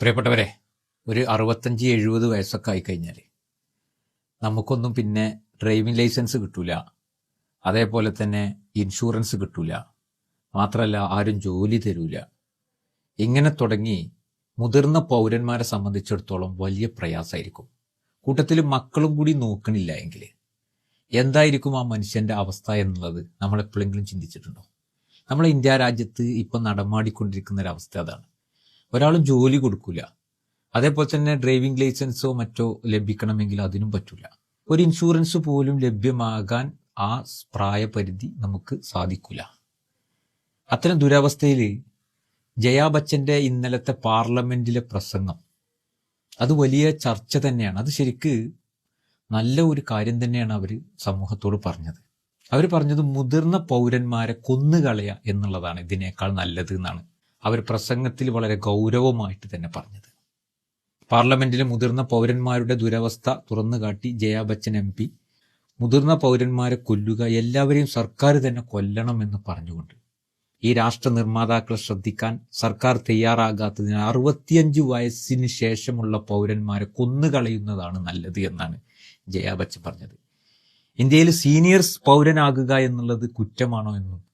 പ്രിയപ്പെട്ടവരെ ഒരു അറുപത്തഞ്ച് എഴുപത് വയസ്സൊക്കെ ആയിക്കഴിഞ്ഞാൽ നമുക്കൊന്നും പിന്നെ ഡ്രൈവിംഗ് ലൈസൻസ് കിട്ടൂല. അതേപോലെ തന്നെ ഇൻഷുറൻസ് കിട്ടൂല. മാത്രമല്ല ആരും ജോലി തരൂല. ഇങ്ങനെ തുടങ്ങി മുതിർന്ന പൗരന്മാരെ സംബന്ധിച്ചിടത്തോളം വലിയ പ്രയാസമായിരിക്കും. കൂട്ടത്തിൽ മക്കളും കൂടി നോക്കണില്ല എങ്കിൽ എന്തായിരിക്കും ആ മനുഷ്യന്റെ അവസ്ഥ എന്നുള്ളത് നമ്മളെപ്പോഴെങ്കിലും ചിന്തിച്ചിട്ടുണ്ടോ? നമ്മളെ ഇന്ത്യ രാജ്യത്ത് ഇപ്പം നടമാടിക്കൊണ്ടിരിക്കുന്ന ഒരു അവസ്ഥ അതാണ്. ഒരാളും ജോലി കൊടുക്കില്ല അതേപോലെ തന്നെ ഡ്രൈവിംഗ് ലൈസൻസോ മറ്റോ ലഭിക്കണമെങ്കിൽ അതിനും പറ്റില്ല ഒരു ഇൻഷുറൻസ് പോലും ലഭ്യമാകാൻ ആ പ്രായപരിധി നമുക്ക് സാധിക്കില്ല അത്തരം ദുരവസ്ഥയിൽ ജയാ ബച്ചന്റെ ഇന്നലത്തെ പാർലമെന്റിലെ പ്രസംഗം അത് വലിയ ചർച്ച തന്നെയാണ്. അത് ശരിക്ക് നല്ല ഒരു കാര്യം തന്നെയാണ് അവർ സമൂഹത്തോട് പറഞ്ഞത്. അവർ പറഞ്ഞത് മുതിർന്ന പൗരന്മാരെ കൊന്നുകളയ എന്നുള്ളതാണ് ഇതിനേക്കാൾ നല്ലത് എന്നാണ്. അവർ പ്രസംഗത്തിൽ വളരെ ഗൗരവമായിട്ട് തന്നെ പറഞ്ഞത്. പാർലമെന്റിലെ മുതിർന്ന പൗരന്മാരുടെ ദുരവസ്ഥ തുറന്നുകാട്ടി ജയാ ബച്ചൻ എം പി. മുതിർന്ന പൗരന്മാരെ കൊല്ലുക എല്ലാവരെയും സർക്കാർ തന്നെ കൊല്ലണമെന്ന് പറഞ്ഞുകൊണ്ട് ഈ രാഷ്ട്ര നിർമ്മാതാക്കളെ ശ്രദ്ധിക്കാൻ സർക്കാർ തയ്യാറാകാത്തതിന് അറുപത്തിയഞ്ച് വയസ്സിന് ശേഷമുള്ള പൗരന്മാരെ കൊന്നുകളയുന്നതാണ് നല്ലത് എന്നാണ് ജയാ ബച്ചൻ പറഞ്ഞത്. ഇന്ത്യയിൽ സീനിയർസ് പൗരനാകുക എന്നുള്ളത് കുറ്റമാണോ എന്നും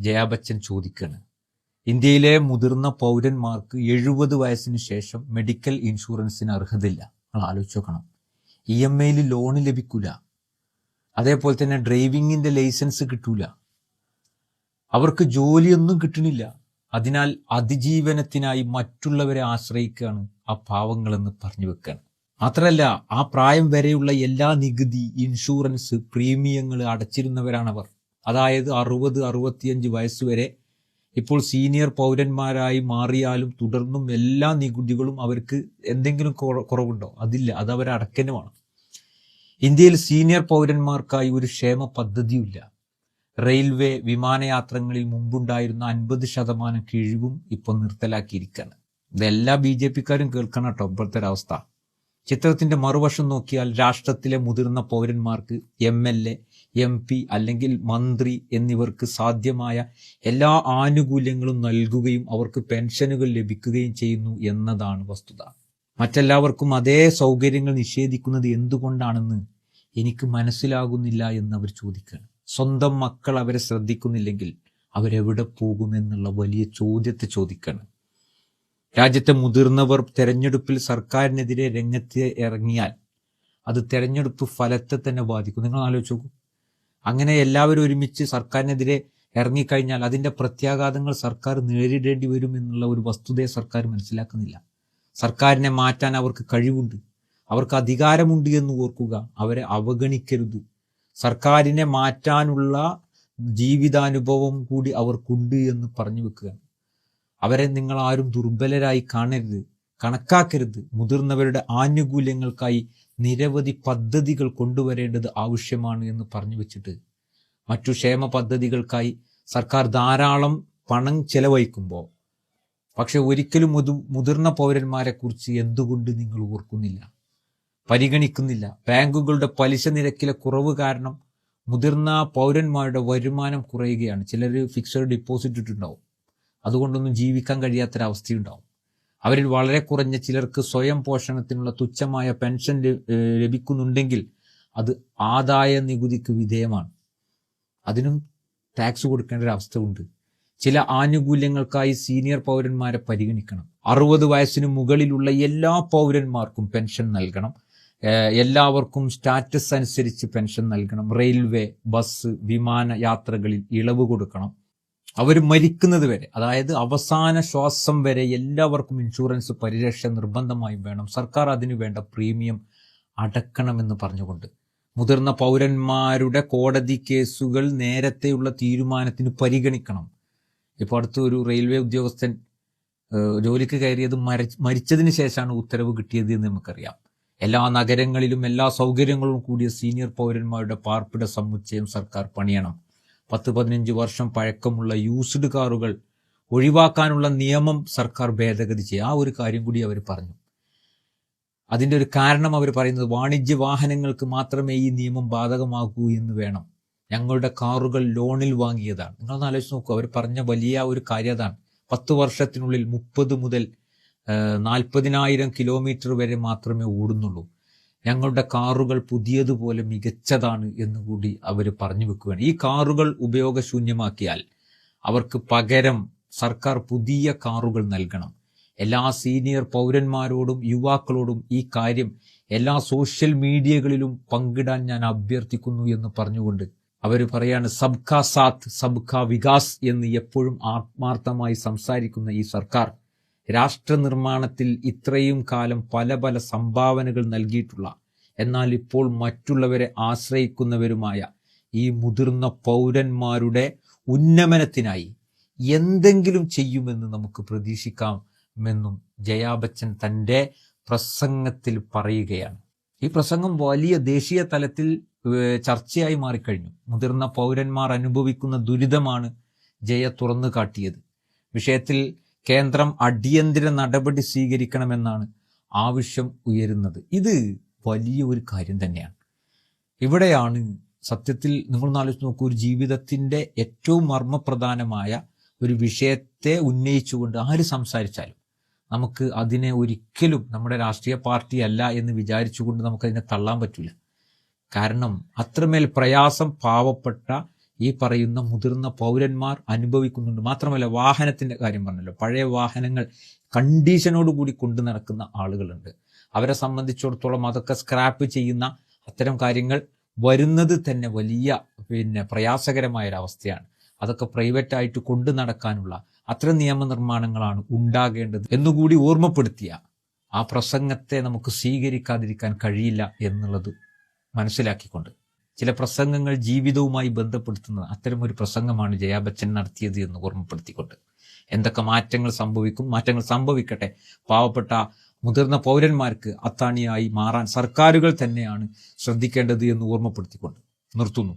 ജയാ ബച്ചൻ ചോദിക്കുകയാണ്. ഇന്ത്യയിലെ മുതിർന്ന പൗരന്മാർക്ക് എഴുപത് വയസ്സിന് ശേഷം മെഡിക്കൽ ഇൻഷുറൻസിന് അർഹതയില്ല. നിങ്ങൾ ആലോചിച്ച് നോക്കണം. ഇ എം ഐയിൽ ലോൺ ലഭിക്കൂല. അതേപോലെ തന്നെ ഡ്രൈവിങ്ങിന്റെ ലൈസൻസ് കിട്ടൂല. അവർക്ക് ജോലിയൊന്നും കിട്ടണില്ല. അതിനാൽ അതിജീവനത്തിനായി മറ്റുള്ളവരെ ആശ്രയിക്കുകയാണ് ആ പാവങ്ങളെന്ന് പറഞ്ഞു വെക്കുകയാണ്. മാത്രമല്ല ആ പ്രായം വരെയുള്ള എല്ലാ നികുതി ഇൻഷുറൻസ് പ്രീമിയങ്ങൾ അടച്ചിരുന്നവരാണവർ. അതായത് അറുപത് അറുപത്തിയഞ്ച് വയസ്സുവരെ ഇപ്പോൾ സീനിയർ പൗരന്മാരായി മാറിയാലും തുടർന്നും എല്ലാ നികുതികളും അവർക്ക് എന്തെങ്കിലും കുറവുണ്ടോ? അതില്ല. അത് അവർ അടക്കനുമാണ്. ഇന്ത്യയിൽ സീനിയർ പൗരന്മാർക്കായി ഒരു ക്ഷേമ പദ്ധതിയില്ല റെയിൽവേ വിമാനയാത്രങ്ങളിൽ മുമ്പുണ്ടായിരുന്ന അൻപത് ശതമാനം കിഴിവും ഇപ്പോൾ നിർത്തലാക്കിയിരിക്കുകയാണ്. ഇതെല്ലാ ബി ജെ പിക്കാരും കേൾക്കണം കേട്ടോ. ഇപ്പോഴത്തെ ഒരവസ്ഥ. ചിത്രത്തിന്റെ മറുവശം നോക്കിയാൽ രാഷ്ട്രത്തിലെ മുതിർന്ന പൗരന്മാർക്ക് M L A M P അല്ലെങ്കിൽ മന്ത്രി എന്നിവർക്ക് സാധ്യമായ എല്ലാ ആനുകൂല്യങ്ങളും നൽകുകയും അവർക്ക് പെൻഷനുകൾ ലഭിക്കുകയും ചെയ്യുന്നു എന്നതാണ് വസ്തുത. മറ്റെല്ലാവർക്കും അതേ സൗകര്യങ്ങൾ നിഷേധിക്കുന്നത് എന്തുകൊണ്ടാണെന്ന് എനിക്ക് മനസ്സിലാകുന്നില്ല എന്ന് അവർ ചോദിക്കുകയാണ്. സ്വന്തം മക്കൾ അവരെ ശ്രദ്ധിക്കുന്നില്ലെങ്കിൽ അവരെവിടെ പോകുമെന്നുള്ള വലിയ ചോദ്യത്തെ ചോദിക്കുകയാണ്. രാജ്യത്തെ മുതിർന്നവർ തെരഞ്ഞെടുപ്പിൽ സർക്കാരിനെതിരെ രംഗത്ത് ഇറങ്ങിയാൽ അത് തെരഞ്ഞെടുപ്പ് ഫലത്തെ തന്നെ ബാധിക്കും. നിങ്ങൾ ആലോചിച്ച് നോക്കൂ. അങ്ങനെ എല്ലാവരും ഒരുമിച്ച് സർക്കാരിനെതിരെ ഇറങ്ങിക്കഴിഞ്ഞാൽ അതിന്റെ പ്രത്യാഘാതങ്ങൾ സർക്കാർ നേരിടേണ്ടി വരും എന്നുള്ള ഒരു വസ്തുതയെ സർക്കാർ മനസ്സിലാക്കുന്നില്ല. സർക്കാരിനെ മാറ്റാൻ അവർക്ക് കഴിവുണ്ട്. അവർക്ക് അധികാരമുണ്ട് എന്ന് ഓർക്കുക. അവരെ അവഗണിക്കരുത്. സർക്കാരിനെ മാറ്റാനുള്ള ജീവിതാനുഭവം കൂടി അവർക്കുണ്ട് എന്ന് പറഞ്ഞു വെക്കുകയാണ്. അവരെ നിങ്ങൾ ആരും ദുർബലരായി കാണരുത് കണക്കാക്കരുത്. മുതിർന്നവരുടെ ആനുകൂല്യങ്ങൾക്കായി നിരവധി പദ്ധതികൾ കൊണ്ടുവരേണ്ടത് ആവശ്യമാണ് എന്ന് പറഞ്ഞു വെച്ചിട്ട് മറ്റു ക്ഷേമ പദ്ധതികൾക്കായി സർക്കാർ ധാരാളം പണം ചെലവഴിക്കുമ്പോൾ പക്ഷെ ഒരിക്കലും മുതു മുതിർന്ന പൗരന്മാരെ കുറിച്ച് എന്തുകൊണ്ട് നിങ്ങൾ ഓർക്കുന്നില്ല? പരിഗണിക്കുന്നില്ല. ബാങ്കുകളുടെ പലിശ നിരക്കിലെ കുറവ് കാരണം മുതിർന്ന പൗരന്മാരുടെ വരുമാനം കുറയുകയാണ്. ചിലർ ഫിക്സഡ് ഡിപ്പോസിറ്റ് ഇട്ടുണ്ടാവും അതുകൊണ്ടൊന്നും ജീവിക്കാൻ കഴിയാത്തൊരവസ്ഥയുണ്ടാവും. അവരിൽ വളരെ കുറഞ്ഞ ചിലർക്ക് സ്വയം പോഷണത്തിനുള്ള തുച്ഛമായ പെൻഷൻ ലഭിക്കുന്നുണ്ടെങ്കിൽ അത് ആദായ നികുതിക്ക് വിധേയമാണ്. അതിനും ടാക്സ് കൊടുക്കേണ്ട ഒരു അവസ്ഥ ഉണ്ട് ചില ആനുകൂല്യങ്ങൾക്കായി സീനിയർ പൗരന്മാരെ പരിഗണിക്കണം. അറുപത് വയസ്സിന് മുകളിലുള്ള എല്ലാ പൗരന്മാർക്കും പെൻഷൻ നൽകണം. എല്ലാവർക്കും സ്റ്റാറ്റസ് അനുസരിച്ച് പെൻഷൻ നൽകണം. റെയിൽവേ ബസ് വിമാന യാത്രകളിൽ ഇളവ് കൊടുക്കണം. അവർ മരിക്കുന്നത് വരെ അതായത് അവസാന ശ്വാസം വരെ എല്ലാവർക്കും ഇൻഷുറൻസ് പരിരക്ഷ നിർബന്ധമായും വേണം. സർക്കാർ അതിനു വേണ്ട പ്രീമിയം അടക്കണമെന്ന് പറഞ്ഞുകൊണ്ട്. മുതിർന്ന പൗരന്മാരുടെ കോടതി കേസുകൾ നേരത്തെയുള്ള തീരുമാനത്തിന് പരിഗണിക്കണം. ഇപ്പോൾ അടുത്ത് ഒരു റെയിൽവേ ഉദ്യോഗസ്ഥൻ ജോലിക്ക് കയറിയത് മരിച്ചതിന് ശേഷമാണ് ഉത്തരവ് കിട്ടിയത് എന്ന് നമുക്കറിയാം. എല്ലാ നഗരങ്ങളിലും എല്ലാ സൗകര്യങ്ങളും കൂടിയ സീനിയർ പൗരന്മാരുടെ പാർപ്പിട സമുച്ചയം സർക്കാർ പണിയണം. പത്ത് പതിനഞ്ച് വർഷം പഴക്കമുള്ള യൂസ്ഡ് കാറുകൾ ഒഴിവാക്കാനുള്ള നിയമം സർക്കാർ ഭേദഗതി ചെയ്യുക ആ ഒരു കാര്യം കൂടി അവർ പറഞ്ഞു. അതിന്റെ ഒരു കാരണം അവർ പറയുന്നത് വാണിജ്യ വാഹനങ്ങൾക്ക് മാത്രമേ ഈ നിയമം ബാധകമാകൂ എന്ന് വേണം. ഞങ്ങളുടെ കാറുകൾ ലോണിൽ വാങ്ങിയതാണ്. നിങ്ങളൊന്ന് ആലോചിച്ച് നോക്കൂ അവർ പറഞ്ഞ വലിയ ഒരു കാര്യം അതാണ്. പത്ത് വർഷത്തിനുള്ളിൽ മുപ്പത് മുതൽ നാൽപ്പതിനായിരം കിലോമീറ്റർ വരെ മാത്രമേ ഓടുന്നുള്ളൂ. ഞങ്ങളുടെ കാറുകൾ പുതിയതുപോലെ മികച്ചതാണ് എന്നുകൂടി അവർ പറഞ്ഞു വെക്കുകയാണ്. ഈ കാറുകൾ ഉപയോഗശൂന്യമാക്കിയാൽ അവർക്ക് പകരം സർക്കാർ പുതിയ കാറുകൾ നൽകണം. എല്ലാ സീനിയർ പൗരന്മാരോടും യുവാക്കളോടും ഈ കാര്യം എല്ലാ സോഷ്യൽ മീഡിയകളിലും പങ്കിടാൻ ഞാൻ അഭ്യർത്ഥിക്കുന്നു എന്ന് പറഞ്ഞുകൊണ്ട് അവർ പറയാണ് സബ്കാ സാത്ത് സബ്കാ വികാസ് എന്ന് എപ്പോഴും ആത്മാർത്ഥമായി സംസാരിക്കുന്ന ഈ സർക്കാർ രാഷ്ട്ര നിർമ്മാണത്തിൽ ഇത്രയും കാലം പല പല സംഭാവനകൾ നൽകിയിട്ടുള്ള എന്നാൽ ഇപ്പോൾ മറ്റുള്ളവരെ ആശ്രയിക്കുന്നവരുമായ ഈ മുതിർന്ന പൗരന്മാരുടെ ഉന്നമനത്തിനായി എന്തെങ്കിലും ചെയ്യുമെന്ന് നമുക്ക് പ്രതീക്ഷിക്കാമെന്നും ജയാ ബച്ചൻ തന്റെ പ്രസംഗത്തിൽ പറയുകയാണ്. ഈ പ്രസംഗം വലിയ ദേശീയ തലത്തിൽ ചർച്ചയായി മാറിക്കഴിഞ്ഞു. മുതിർന്ന പൗരന്മാർ അനുഭവിക്കുന്ന ദുരിതമാണ് ജയ തുറന്നു കാട്ടിയത് വിഷയത്തിൽ കേന്ദ്രം അടിയന്തര നടപടി സ്വീകരിക്കണമെന്നാണ് ആവശ്യം ഉയരുന്നത്. ഇത് വലിയ ഒരു കാര്യം തന്നെയാണ്. ഇവിടെയാണ് സത്യത്തിൽ നിങ്ങളൊന്ന് ആലോചിച്ച് നോക്കൂ ഒരു ജീവിതത്തിന്റെ ഏറ്റവും മർമ്മപ്രധാനമായ ഒരു വിഷയത്തെ ഉന്നയിച്ചുകൊണ്ട് ആര് സംസാരിച്ചാലും നമുക്ക് അതിനെ ഒരിക്കലും നമ്മുടെ രാഷ്ട്രീയ പാർട്ടി അല്ല എന്ന് വിചാരിച്ചുകൊണ്ട് നമുക്കതിനെ തള്ളാൻ പറ്റില്ല കാരണം അത്രമേൽ പ്രയാസം പാവപ്പെട്ട ഈ പറയുന്ന മുതിർന്ന പൗരന്മാർ അനുഭവിക്കുന്നുണ്ട്. മാത്രമല്ല വാഹനത്തിന്റെ കാര്യം പറഞ്ഞല്ലോ. പഴയ വാഹനങ്ങൾ കണ്ടീഷനോട് കൂടി കൊണ്ടു നടക്കുന്ന ആളുകളുണ്ട്. അവരെ സംബന്ധിച്ചിടത്തോളം അതൊക്കെ സ്ക്രാപ്പ് ചെയ്യുന്ന അത്തരം കാര്യങ്ങൾ വരുന്നത് തന്നെ വലിയ പിന്നെ പ്രയാസകരമായ ഒരു അവസ്ഥയാണ് അതൊക്കെ പ്രൈവറ്റ് ആയിട്ട് കൊണ്ടു നടക്കാനുള്ള അത്ര നിയമനിർമ്മാണങ്ങളാണ് ഉണ്ടാകേണ്ടത് എന്നുകൂടി ഓർമ്മപ്പെടുത്തിയ ആ പ്രസംഗത്തെ നമുക്ക് സ്വീകരിക്കാതിരിക്കാൻ കഴിയില്ല എന്നുള്ളത് മനസ്സിലാക്കിക്കൊണ്ട് ചില പ്രസംഗങ്ങൾ ജീവിതവുമായി ബന്ധപ്പെടുത്തുന്നത് ഒരു പ്രസംഗമാണ് ജയാ ബച്ചൻ നടത്തിയത് എന്ന് ഓർമ്മപ്പെടുത്തിക്കൊണ്ട്. എന്തൊക്കെ മാറ്റങ്ങൾ സംഭവിക്കും? മാറ്റങ്ങൾ സംഭവിക്കട്ടെ. പാവപ്പെട്ട മുതിർന്ന പൗരന്മാർക്ക് അത്താണിയായി മാറാൻ സർക്കാരുകൾ തന്നെയാണ് ശ്രദ്ധിക്കേണ്ടത് എന്ന് ഓർമ്മപ്പെടുത്തിക്കൊണ്ട് നിർത്തുന്നു.